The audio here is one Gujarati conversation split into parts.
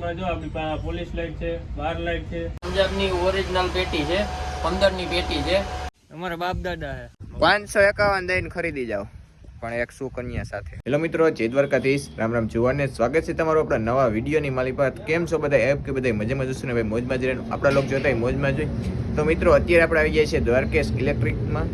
માં જો આપણી પાસે પોલીસ લાઈટ છે બાર લાઈટ છે. પંજાબની ઓરિજિનલ પેટી છે પંદરની પેટી છે. અમારા બાપ દાદા છે. પાંચસો એકાવન દઈને ખરીદી જાઓ. પણ એક સુકન્યા સાથે. હેલો મિત્રો જય દ્વારકાધીશ. રામ રામ જુવાને સ્વાગત છે તમારો આપણા નવા વિડીયોની માલી પર કેમ છો બધા? એપ કે બધા મજામાં જશો ને? ભાઈ મોજમાં જ આપણા લોકો જોતા મોજમાં જોઈ તો મિત્રો અત્યારે આપણે આવી ગયા છીએ દ્વારકેશ ઇલેક્ટ્રિકમાં.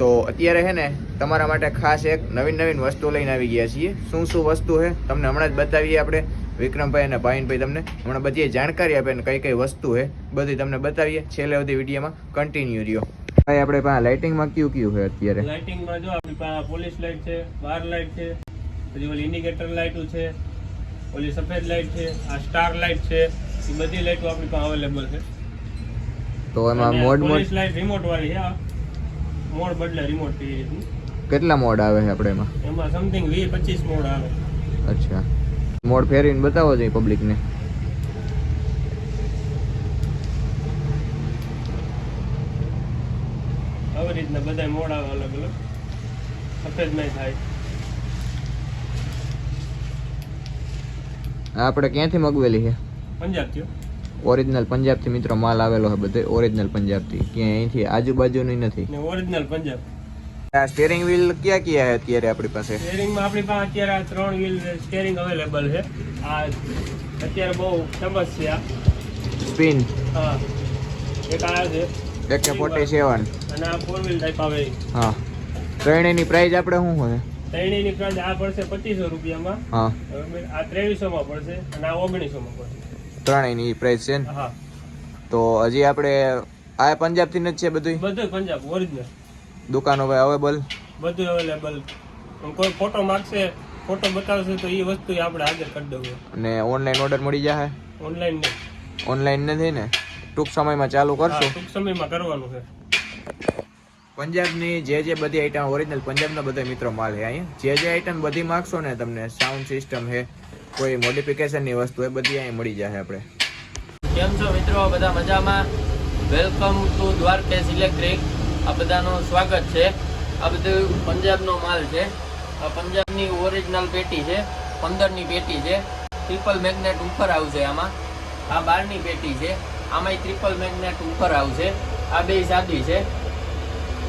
તો અત્યારે છે ને તમારા માટે ખાસ એક નવીન નવીન વસ્તુ લઈને આવી ગયા છીએ. શું શું વસ્તુ છે? તમને હમણાં જ બતાવીએ આપણે. વિક્રમભાઈ અને ભાઈનભાઈ તમને હમણાં બધી જાણકારી આપે ને કઈ કઈ વસ્તુ છે બધી તમને બતાવીએ. છેલ્લે બધી વિડીયોમાં કન્ટિન્યુ રહ્યો. ભાઈ આપણે પાસે લાઇટિંગમાં કયું કયું છે અત્યારે? લાઇટિંગમાં જો આપણી પાસે પોલીસ લાઈટ છે બાર લાઇટ છે પછી ઓલી ઇન્ડિકેટર લાઇટો છે ઓલી સફેદ લાઇટ છે આ સ્ટાર લાઈટ છે એ બધી લાઇટો આપણી પાસે અવેલેબલ છે. તો એમાં મોડ મોડ લાઇટ રિમોટ વાળી છે આ મોડ બદલે રિમોટથી કેટલા મોડ આવે છે આપણે એમાં? એમાં સમથિંગ 20 25 મોડ આવે. અચ્છા. મોડ ફેરીને બતાવો જોઈએ પબ્લિકને આવી રીતના બધા મોડ આવે અલગ અલગ. સફેદ નહીં થાય. આપણે ક્યાંથી મગવેલી છે? પંજાબ થયો. ઓરિજિનલ પંજાબથી મિત્રો માલ આવેલો છે બધે ઓરિજિનલ પંજાબથી. ક્યાંય અહીંથી આજુબાજુની નથી. ને ઓરિજિનલ પંજાબ. આ સ્ટેરિંગ વ્હીલ ક્યાં ક્યાં છે અત્યારે આપણી પાસે? સ્ટેરિંગમાં આપણી પાસે અત્યારે આ ત્રણ વ્હીલ સ્ટેરિંગ અવેલેબલ છે. આ અત્યારે બહુ ફેમસ છે આ. સ્પિન હા. એક આ છે. એક કે ફોર્ટી સેવન અને આ ફોર વ્હીલ ટાઈપ આવે. હા. ત્રણેયની પ્રાઇસ આપણે શું હોય? ત્રણેયની પ્રાઇસ આ પડશે પચીસો રૂપિયામાં. હા. આ આ ત્રેવીસોમાં પડશે અને આ ઓગણીસોમાં પડશે. ત્રણેયની પ્રાઇસ છે ને? તો હજી આપણે આ પંજાબથી જ છે બધું બધું પંજાબ ઓરિજિનલ દુકાનો ભાઈ અવેલેબલ બધું અવેલેબલ કોઈ ફોટો માંગશે ફોટો બતાવશે તો એ વસ્તુ આપણે હાજર કરી દઉં. અને ઓનલાઈન ઓર્ડર મળી જશે ઓનલાઈન ઓનલાઈન નથી ને? ટૂંક સમયમાં ચાલુ કરશું? ટૂંક સમયમાં કરવાનું છે. પંજાબની જે જે બધી આઈટમ ઓરિજિનલ પંજાબના બધા મિત્રો માલ છે અહીંયા. જે જે આઈટમ બધી માગશો ને તમને સાઉન્ડ સિસ્ટમ છે કોઈ મોડિફિકેશનની વસ્તુ એ બધી અહીં મળી જશે આપણે. કેમ છો મિત્રો? બધા મજામાં? વેલકમ ટુ દ્વારકેશ ઇલેક્ટ્રિક આ બધાનું સ્વાગત છે. આ બધું પંજાબનો માલ છે. આ પંજાબની ઓરિજિનલ પેટી છે. પંદરની પેટી છે. ટ્રિપલ મેગ્નેટ ઉપર આવશે આમાં. આ બારની પેટી છે. આમાંય ટ્રિપલ મેગ્નેટ ઉપર આવશે. આ બે સાદી છે.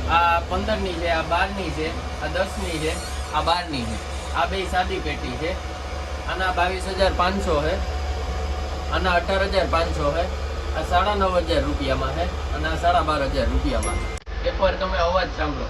આ પંદરની છે, આ બારની છે, આ દસની છે, આ બારની છે. આ બે સાદી પેટી છે. આના બાવીસ હજાર પાંચસો છે આના અઢાર હજાર પાંચસો છે આ સાડા નવ હજાર રૂપિયામાં છે અને આ સાડા બાર હજાર રૂપિયામાં એકવાર તમે અવાજ સાંભળો.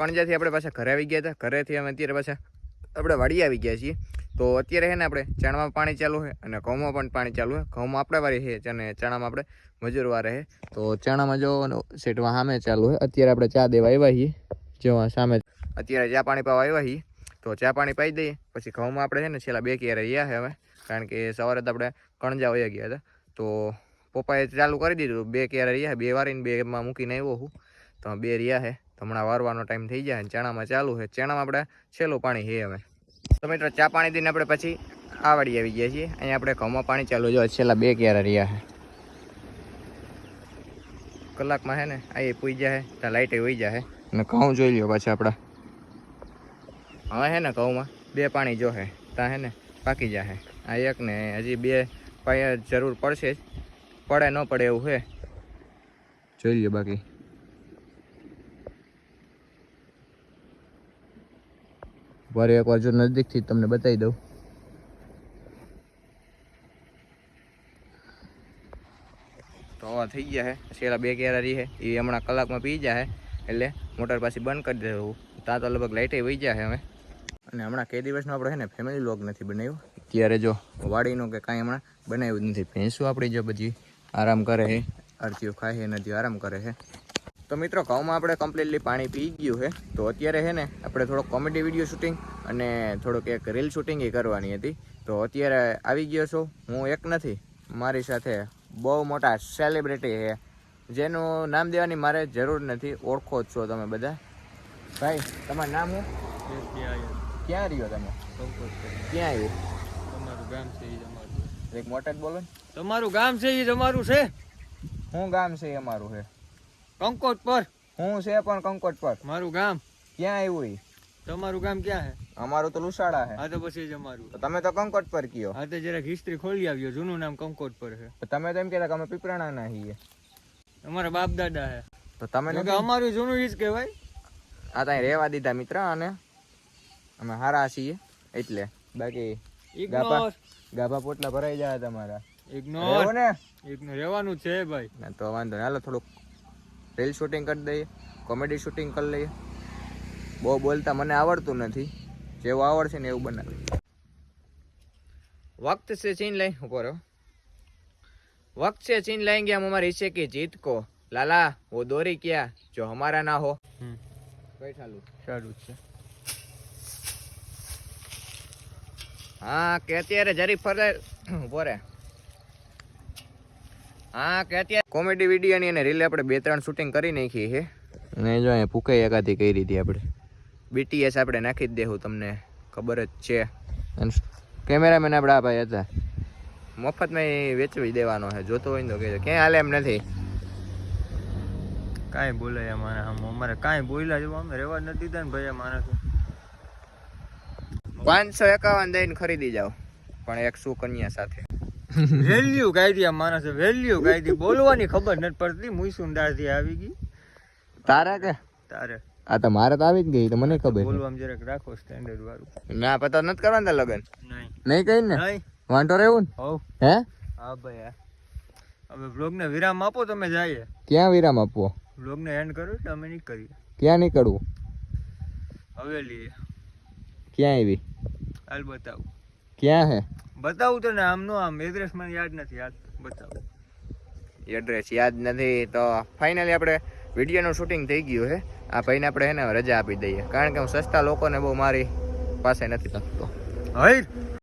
કણજાથી આપણે પાછા ઘરે આવી ગયા હતા. ઘરેથી અમે અત્યારે પાછા આપણે વાડી આવી ગયા છીએ. તો અત્યારે છે ને આપણે ચણામાં પાણી ચાલુ છે અને ઘઉંમાં પણ પાણી ચાલુ છે. ઘઉંમાં આપણે વાળી છે અને ચણામાં આપણે મજૂર વારે તો ચણામાં જો સેટમાં સામે ચાલુ છે. અત્યારે આપણે ચા દેવા આવ્યા છીએ. જો સામે અત્યારે ચા પાણી પાવા આવ્યા છીએ. તો ચા પાણી પાઈ દઈએ. પછી ઘઉંમાં આપણે છે ને છેલ્લા બે ક્યારે રહ્યા છે હવે. કારણ કે સવારે તો આપણે કણજા વયા ગયા હતા. તો પપ્પાએ ચાલુ કરી દીધું. બે ક્યારે રહ્યા બે વારીને બેમાં મૂકીને આવ્યો હું તો બે રહ્યા છે. હમણાં વારવાનો ટાઈમ થઈ જાય અને ચણામાં ચાલુ છે. ચણામાં આપણે છેલ્લું પાણી છે હવે. તો મિત્રો, ચા પાણી દઈને આપણે પછી આ આવી ગયા છીએ. અહીંયા આપણે ઘઉંમાં પાણી ચાલુ જો છેલ્લા બે ક્યારે રહ્યા છે. કલાકમાં છે ને, આ પૂઈ જાય ત્યાં લાઇટે હોઈ જાય અને ઘઉં જોઈ લ્યો પાછા આપણા હવે છે ને ઘઉંમાં બે પાણી જો હે ત્યાં હે ને પાકી જાય આ એક ને હજી બે પાયા જરૂર પડશે જ. પડે ન પડે એવું છે. જોઈ લ્યો બાકી. વારે એકવાર જો નજીકથી તમને બતાવી દઉં. તો આવા થઈ ગયા છે છેલ્લા બે કેરા રહી છે એ હમણાં કલાકમાં પી જાય એટલે મોટર પાછી બંધ કરી દેવું તા તો લગભગ લાઇટે વહી જાય હવે. અને હમણાં કે દિવસનો આપણે છે ને ફેમિલી લોગ નથી બનાવ્યો. ત્યારે જો વાડીનું કે કાંઈ હમણાં બનાવ્યું જ નથી. ભેંસું આપણી જો બધી આરામ કરે છે અરતીઓ ખાય છે નથી આરામ કરે છે તો મિત્રો ઘઉંમાં આપણે કમ્પ્લીટલી પાણી પી ગયું છે. તો અત્યારે છે ને આપણે થોડોક કોમેડી વીડિયો શૂટિંગ અને થોડુંક એક રીલ શૂટિંગ એ કરવાની હતી. તો અત્યારે આવી ગયો છું. હું એક નથી મારી સાથે બહુ મોટા સેલિબ્રિટી છે. જેનું નામ દેવાની મારે જરૂર નથી. ઓળખો જ છો તમે બધા. ભાઈ તમારું નામ શું? ક્યાં રહ્યો તમે? ક્યાં આવ્યું? તમારું ગામ છે એક મોટા બોલો તમારું ગામ છે એ તમારું છે? હું ગામ છે એ અમારું છે. કંકોટ પર? હું છે પણ કંકોટ પર. મારું ગામ? ક્યાં આવ્યું એ તમારું ગામ ક્યાં છે અમારું તો લુસાડા છે હા તો પછી જ અમારું. તમે તો કંકોટ પર કયો. હા તો જરાક હિસ્ટ્રી ખોલી આવ્યો જૂનું નામ કંકોટ પર છે તમે તો એમ કહેતા કે અમે પીપરાણા ના છીએ. અમારા બાપ દાદા છે તો તમે કે અમારું જૂનું ઈ જ કહેવાય. આ ત્યાં રહેવા દીધા મિત્ર અને અમે હારા છીએ. એટલે. બાકી ગાભા ગાભા પોટલા ભરાઈ જાય તમારા. ઇગ્નોર ને? ઇગ્નોર રહેવાનું છે ભાઈ. તો વાંધો હાલો થોડુંક રીલ શૂટિંગ કરી દઈએ કોમેડી શૂટિંગ કરી લઈએ. બહુ બોલતા મને આવડતું નથી. જેવું આવડશે ને એવું બનાવી વક્ત છે ચીન લઈ ઉપર વક્ત છે ચીન લઈ ગયા હમારે હિસ્સે કે જીત કો. લાલા વો દોરી ક્યા? જો અમારા ના હો. કઈ સારું છે. હા કે અત્યારે જરી ફરે ઊભો રે હા કે અત્યારે કોમેડી વિડીયોની અને રીલે આપણે બે ત્રણ શૂટિંગ કરી નાખી છે. અને જો અહીંયા ફૂકાઈ એકાદી કરી હતી આપણે. બીટીએસ આપણે નાખી જ દેવું તમને ખબર જ છે. અને કેમેરામેન આપણે આ ભાઈ હતા. મફતમાં એ વેચવી દેવાનો છે જોતો હોય ને તો કહેજો. ક્યાંય હાલે એમ નથી. કાંઈ બોલાય અમારે આમ અમારે કાંઈ બોલ્યા જેવું અમે રહેવા જ નથી દીધા ને ભાઈ અમારે પાંચસો એકાવન દઈને ખરીદી જાઓ પણ એક સુકન્યા સાથે. વેલ્યુ કાઢી આ માણસે વેલ્યુ કાઢી બોલવાની ખબર નથી પડતી. મુઈસુન દાળથી આવી ગઈ. તારા કે? તારે. આ તો મારે તો આવી જ ગઈ તો મને ખબર બોલવામ જરાક રાખો સ્ટેન્ડર્ડ વાળું. ના પતા નથી કરવાના લગન. નહીં. નહીં કઈ ને? વાંટો રહેવું ને? હોવ. હે? હા ભાઈ હવે હવે વ્લોગને વિરામ આપો તમે જઈએ. ક્યાં વિરામ આપવો? વ્લોગને એન્ડ કરો એટલે અમે નીકળીએ. ક્યાં નીકળવું? હવેલી ક્યાં આવી? હાલ બતાવું. ક્યાં હે? બતાવું તને આમ નો આમ એડ્રેસ મને યાદ નથી યાદ બતાવું. એડ્રેસ યાદ નથી તો ફાઇનલી આપણે વિડીયોનું શૂટિંગ થઈ ગયું છે આ ભાઈને આપણે એને રજા આપી દઈએ. કારણ કે હું સસ્તા લોકોને બહુ મારી પાસે નથી થતો. હઈ